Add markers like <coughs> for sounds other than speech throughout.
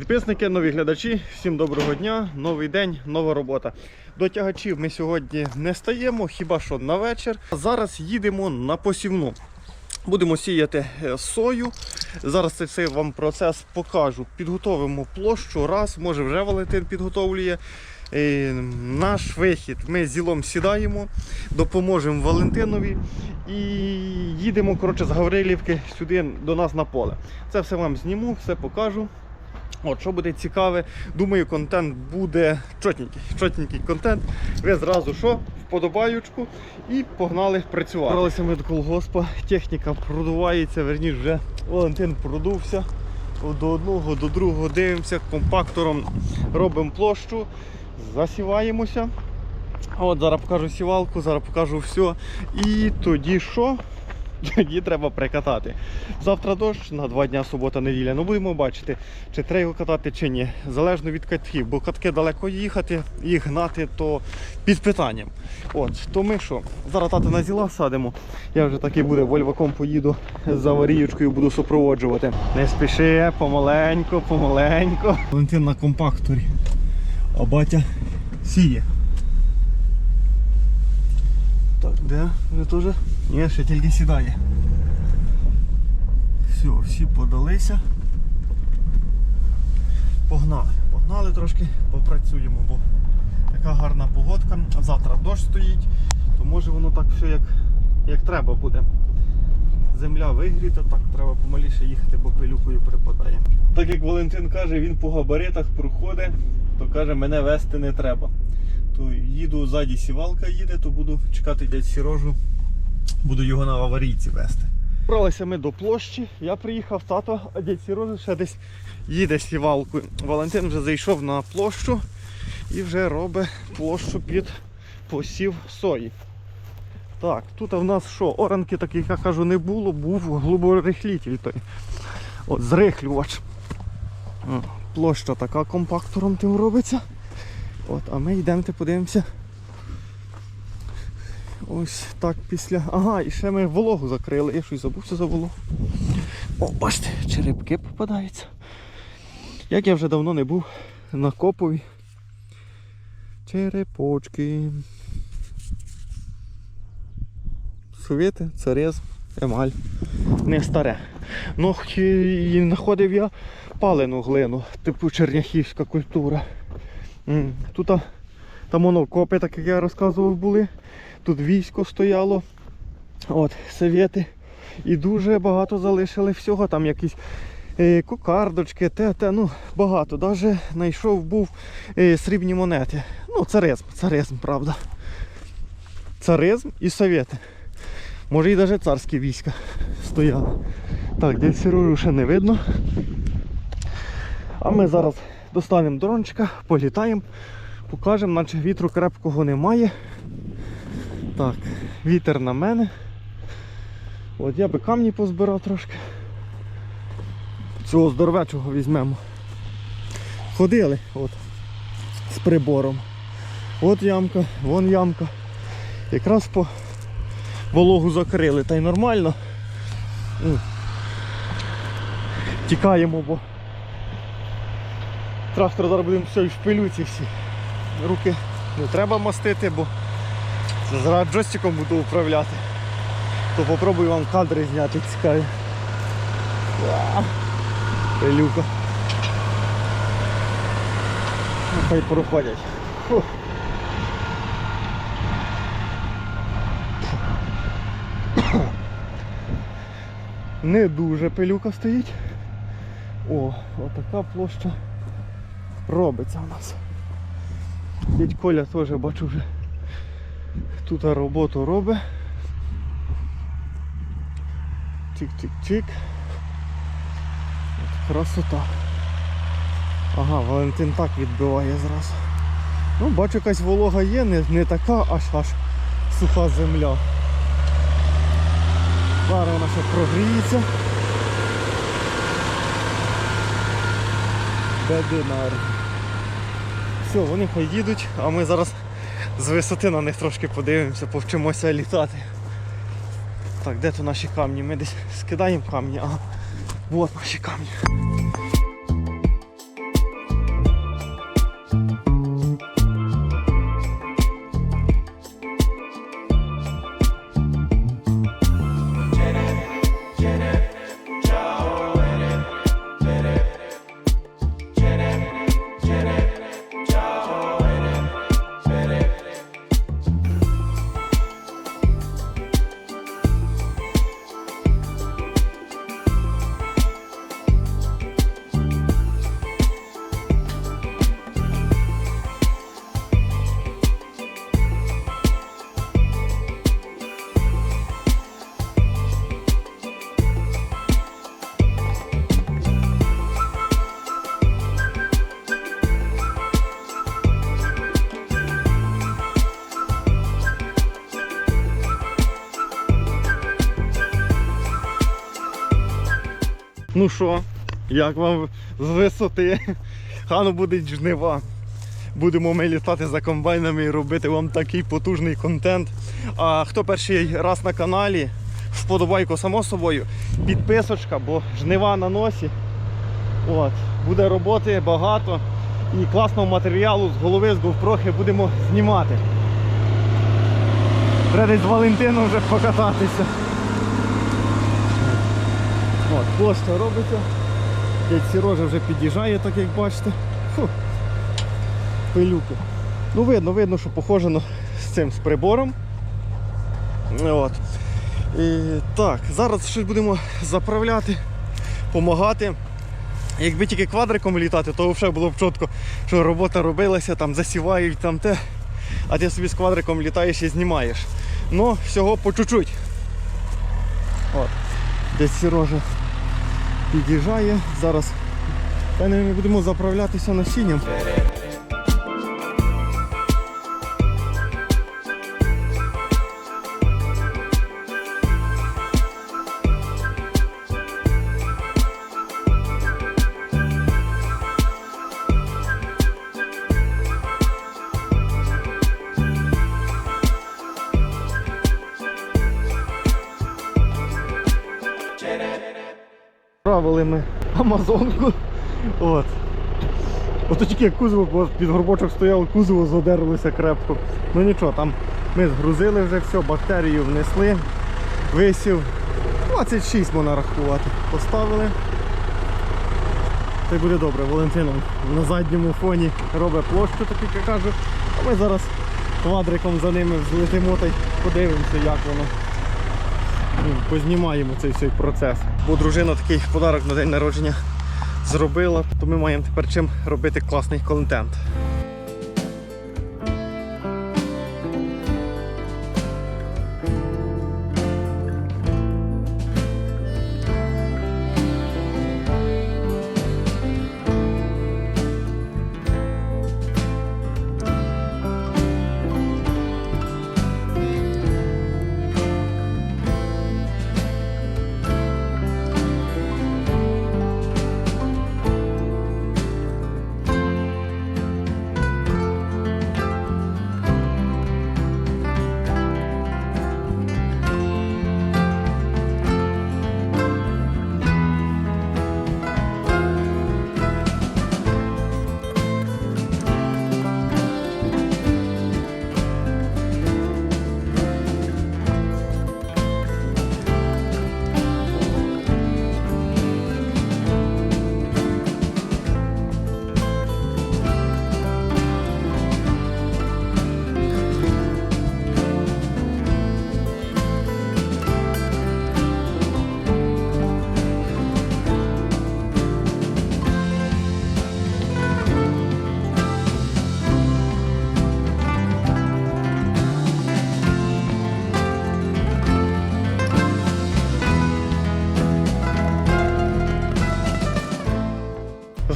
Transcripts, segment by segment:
Підписники, нові глядачі, всім доброго дня, новий день, нова робота. До тягачів ми сьогодні не стаємо, хіба що на вечір. Зараз їдемо на посівну. Будемо сіяти е, сою. Зараз цей вам процес покажу. Підготовимо площу. Раз, може вже Валентин підготовлює. Наш вихід ми з Ілом сідаємо, допоможемо Валентинові і їдемо коротше, з Гаврилівки сюди до нас на поле. Це все вам зніму, все покажу. От, що буде цікаве, думаю, контент буде чотненький. Чотненький контент. Ви зразу що? Вподобаючку і погнали працювати. Бралися ми до колгоспа, техніка продувається, верніше вже Валентин продувся. До одного, до другого дивимося, компактором робимо площу, засіваємося. От зараз покажу сівалку, зараз покажу все. І тоді що? <laughs> Тоді треба прикатати. Завтра дощ, на два дня субота, неділя. Ну будемо бачити, чи треба його катати, чи ні. Залежно від катків, бо катки далеко їхати, їх гнати, то під питанням. От, то ми що? Зараз тата на зіла садимо. Я вже таки буде вольваком поїду за аварієчкою, буду супроводжувати. Не спіши, помаленько, помаленько. Валентин на компакторі. А батя сіє. Так, де? Ви теж? Ні, ще тільки сідає. Все, всі подалися. Погнали. Погнали трошки, попрацюємо, бо така гарна погодка. Завтра дощ стоїть, то може воно так все як, як треба буде. Земля вигріта, так треба помаліше їхати, бо пилюкою припадає. Так як Валентин каже, він по габаритах проходить, то каже, мене вести не треба. То їду ззаді сівалка їде, то буду чекати дядь Сірожу, буду його на аварійці вести. Бралися ми до площі, я приїхав, тато, а дядь Сірожа ще десь їде сівалкою. Валентин вже зайшов на площу і вже робить площу під посів сої. Так, тут в нас що, оранки таких, я кажу, не було, був глиборихлітель той. От зрихлювач. Площа така компактором тим робиться. От, а ми йдемо подивимося. Ось так після. Ага, і ще ми вологу закрили. Я щось забувся за вологу. О, бачите, черепки попадаються. Як я вже давно не був на копові. Черепочки. Совєти, царезм, емаль. Не старе. Ну, і знаходив я палену глину, типу черняхівська культура. Тут там воно копи, так як я розказував, були. Тут військо стояло. От, совєти. І дуже багато залишили всього. Там якісь е, кокардочки, те, те, ну, багато. Даже знайшов був е, срібні монети. Ну, царизм, царизм, правда. Царизм і совєти. Може і навіть царські війська стояли. Так, десь Сережу ще не видно. А ми зараз достанемо дрончика, політаємо, покажемо, наче вітру крепкого немає. Так, вітер на мене. От я би камні позбирав трошки. Цього здоровечого візьмемо. Ходили от, з прибором. От ямка, вон ямка. Якраз по вологу закрили, та й нормально. Ну, Тікаємо, бо трактор зараз будемо все в пилюці всі. Руки не треба мастити, бо зараз джойстиком буду управляти. То попробую вам кадри зняти цікаві. А, Пилюка. Ну, Хай проходять. Не дуже пилюка стоїть. О, отака площа робиться у нас. Дядь Коля теж бачу вже тут роботу робить. Чик-чик-чик. От Красота. Ага, Валентин так відбиває зразу. Ну, бачу, якась волога є, не, не така аж аж суха земля. Зараз вона ще прогріється. Бединар. Все, вони хай їдуть, а ми зараз з висоти на них трошки подивимося, повчимося літати. Так, де то наші камні? Ми десь скидаємо камні, а От наші камні. Ну що, як вам з висоти? Хану будуть жнива. Будемо ми літати за комбайнами і робити вам такий потужний контент. А хто перший раз на каналі, вподобайку само собою, підписочка, бо жнива на носі. От, буде роботи багато і класного матеріалу з голови, з GoPro будемо знімати. Треба з Валентином вже покататися. От, площа робиться. Дядь Сірожа вже під'їжджає, так як бачите. Фу. Пилюки. Ну видно, видно, що похоже з цим з прибором. От. І, так, зараз щось будемо заправляти, допомагати. Якби тільки квадриком літати, то взагалі було б чітко, що робота робилася, там засівають там те, а ти собі з квадриком літаєш і знімаєш. Ну, всього по чуть-чуть. От. Десь Сірожа під'їжджає. Зараз певне, ми будемо заправлятися насінням. Правили ми Амазонку. От. Ото тільки як кузово, бо під горбочок стояв, кузово задерлося крепко. Ну нічого, там ми згрузили вже все, бактерію внесли, висів. 26 можна рахувати. Поставили. Та й буде добре. Валентином на задньому фоні робить площу, так як я кажу. А ми зараз квадриком за ними взлетимо та й подивимося, як воно познімаємо цей цей процес. Бо дружина такий подарок на день народження зробила, то ми маємо тепер чим робити класний контент.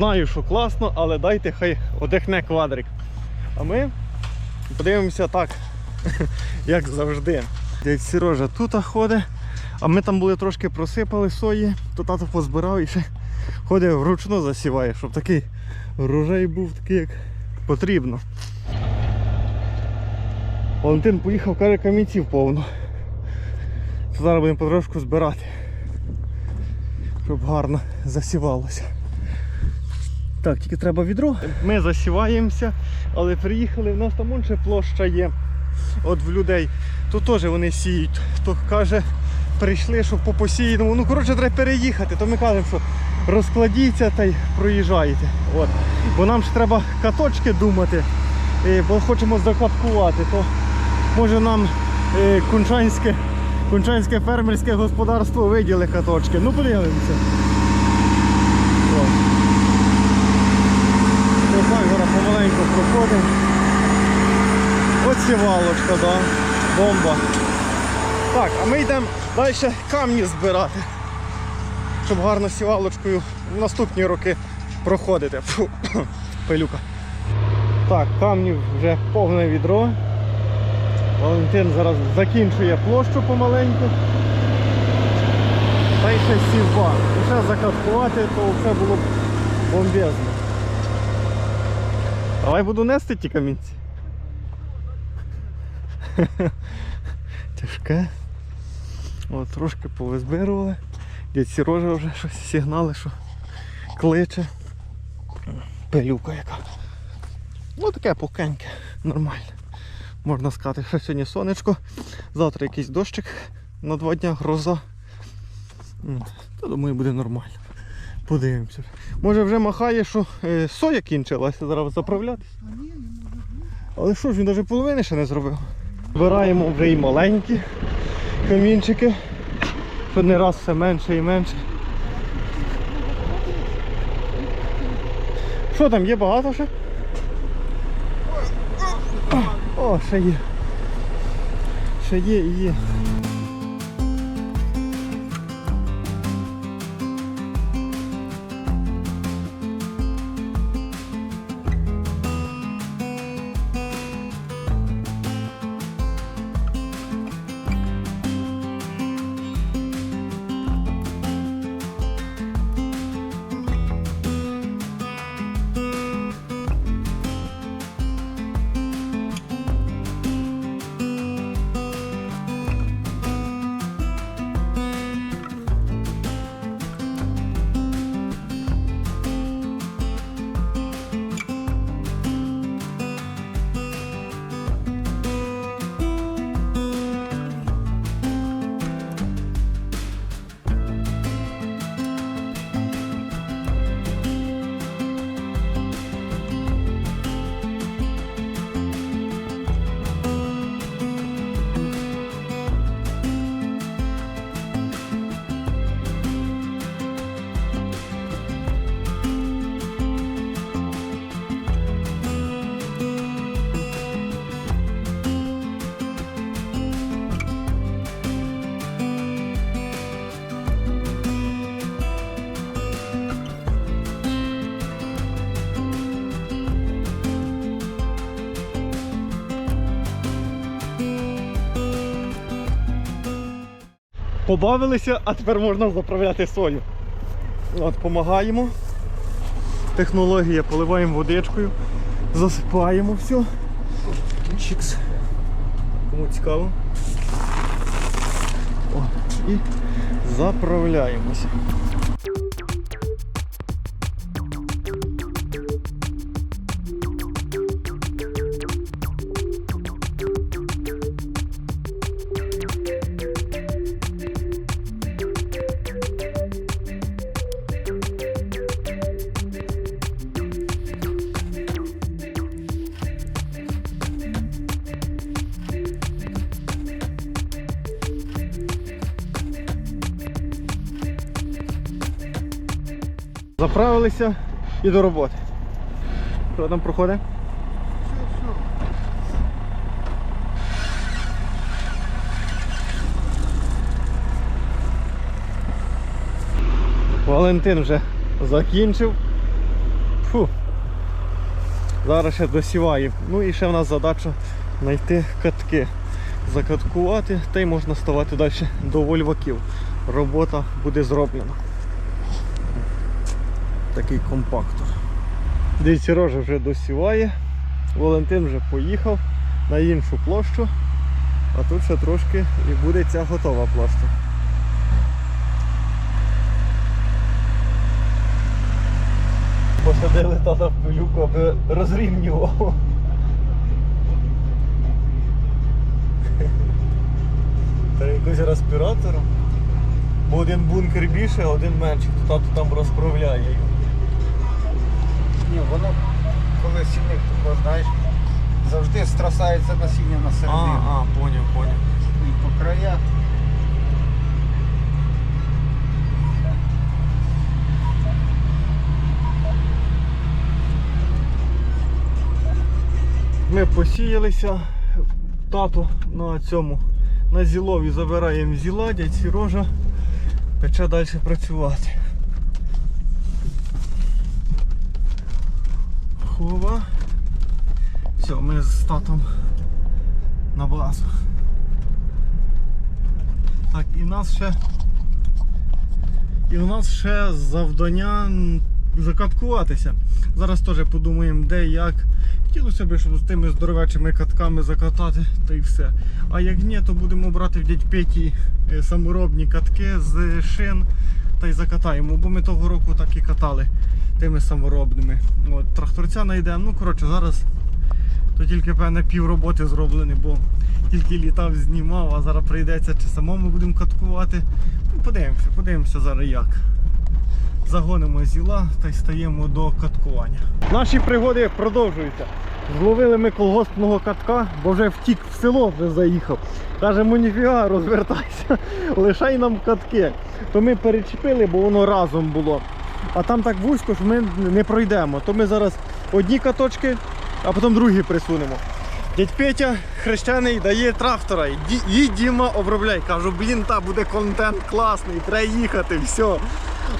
Знаю, що класно, але дайте хай одихне квадрик. А ми подивимося так, <laughs> як завжди. Дядь Сережа тут ходить, а ми там були трошки просипали сої, то тато позбирав і ще ходить вручну засіває, щоб такий врожай був такий, як потрібно. Валентин поїхав, каже, камінців повно. Зараз будемо потрошку збирати, щоб гарно засівалося. Так, тільки треба відро. Ми засіваємося, але приїхали, в нас там інша площа є. От в людей. Тут теж вони сіють. То каже, прийшли, щоб по посіяному. Ну, коротше, треба переїхати. То ми кажемо, що розкладіться та й проїжджаєте. От. Бо нам ж треба каточки думати, е, бо хочемо закаткувати, то може нам е, кунчанське, кунчанське фермерське господарство виділи каточки. Ну, подивимося. От. Отак зараз помаленьку проходимо. Ось сівалочка, да. бомба. Так, а ми йдемо далі камні збирати. Щоб гарно сівалочкою в наступні роки проходити. Фу, <coughs> пилюка. Так, камнів вже повне відро. Валентин зараз закінчує площу помаленьку. Та й ще сівба. Ще закаткувати, то все було б бомбезно. Давай буду нести ті камінці. <laughs> Тяжке. От, трошки повизбирували. Дід Сірожа вже щось сигнали, що кличе. Пилюка яка. Ну таке пухеньке, нормально. Можна сказати, що сьогодні сонечко, завтра якийсь дощик на два дня, гроза. Та думаю, буде нормально. Подивимося. Може вже махає, що е, соя кінчилася, зараз заправлятись. Але що ж, він навіть половини ще не зробив. Збираємо вже і маленькі камінчики, не раз все менше і менше. Що там, є багато ще? О, ще є. Ще є і є. Побавилися, а тепер можна заправляти сою. От, Помагаємо. Технологія, поливаємо водичкою, засипаємо все. Чікс. Кому цікаво. О, і заправляємося. Заправилися і до роботи. Що там проходить? Валентин вже закінчив. Фу. Зараз ще досіває. Ну і ще в нас задача знайти катки. Закаткувати та й можна ставати далі до вольваків. Робота буде зроблена такий компактор. Дивіться, Сережа вже досіває, Валентин вже поїхав на іншу площу, а тут ще трошки і буде ця готова площа. Посадили тата в пилюку, аби розрівнював. Та якось респіратором. Бо один бункер більше, а один менший, то тато там розправляє його. Ні, воно коли сінник тако, знаєш, завжди страсається насіння на середину. а, поняв, поняв. І по краях. Ми посіялися, тато на цьому, на зілові забираємо зіла, дядь Сірожа почав далі працювати. Хова. Все, ми з татом на базу. Так, і нас ще І у нас ще завдання закаткуватися. Зараз теж подумаємо, де як. Хотілося б, щоб з тими здоровечими катками закатати, та й все. А як ні, то будемо брати в дядь Петі е, саморобні катки з шин та й закатаємо. Бо ми того року так і катали тими саморобними. От, тракторця знайдемо. Ну, коротше, зараз то тільки певне пів роботи зроблене, бо тільки літав, знімав, а зараз прийдеться чи самому будемо каткувати. Ну, подивимося, подивимося зараз як. Загонимо зіла та й стаємо до каткування. Наші пригоди продовжуються. Зловили ми колгоспного катка, бо вже втік в село вже заїхав. Кажемо, ніфіга, розвертайся, <laughs> лишай нам катки. То ми перечепили, бо воно разом було. А там так вузько, що ми не пройдемо. То ми зараз одні каточки, а потім другі присунемо. Дядь Петя хрещений дає трактора. Їдь, Діма, обробляй. Кажу, блін, та буде контент класний, треба їхати, все.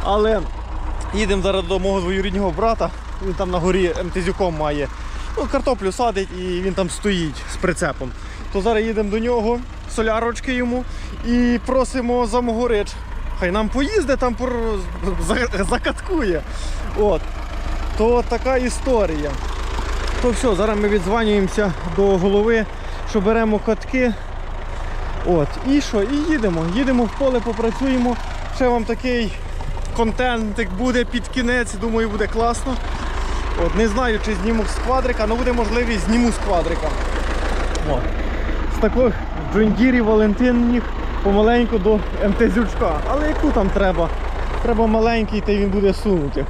Але їдемо зараз до мого двоюрідного брата. Він там на горі МТЗюком має. Ну, картоплю садить і він там стоїть з прицепом. То зараз їдемо до нього, солярочки йому і просимо за Могорич. Хай нам поїзде, там пор- закаткує. От. То така історія. То все, зараз ми відзванюємося до голови, що беремо катки. От, і що? І їдемо. Їдемо в поле, попрацюємо. Ще вам такий контентик буде під кінець, думаю, буде класно. От, не знаю, чи зніму з квадрика, але буде можливість, зніму з квадрика. От. З таких джундірів Валентинних помаленьку до МТЗючка. Але яку там треба? Треба маленький, та й він буде сунути.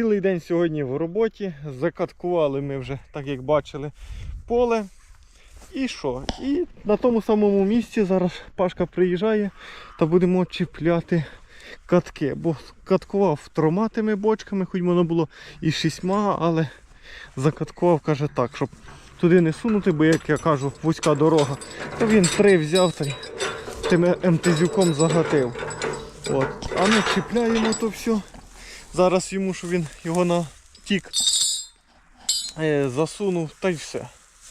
Цілий день сьогодні в роботі. Закаткували ми вже, так як бачили, поле. І що? І на тому самому місці зараз Пашка приїжджає та будемо чіпляти катки. Бо каткував трьома тими бочками, хоч воно було і шістьма, але закаткував, каже так, щоб туди не сунути, бо як я кажу, вузька дорога. То він три взяв та тим МТЗюком загатив. От. А ми чіпляємо то все. Зараз йому, що він його на тік е, засунув та й все.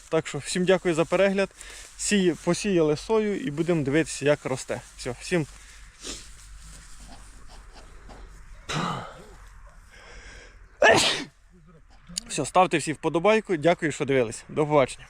Так що всім дякую за перегляд. Сі, посіяли сою і будемо дивитися, як росте. Все, всім. Все, ставте всі вподобайку. Дякую, що дивились. До побачення.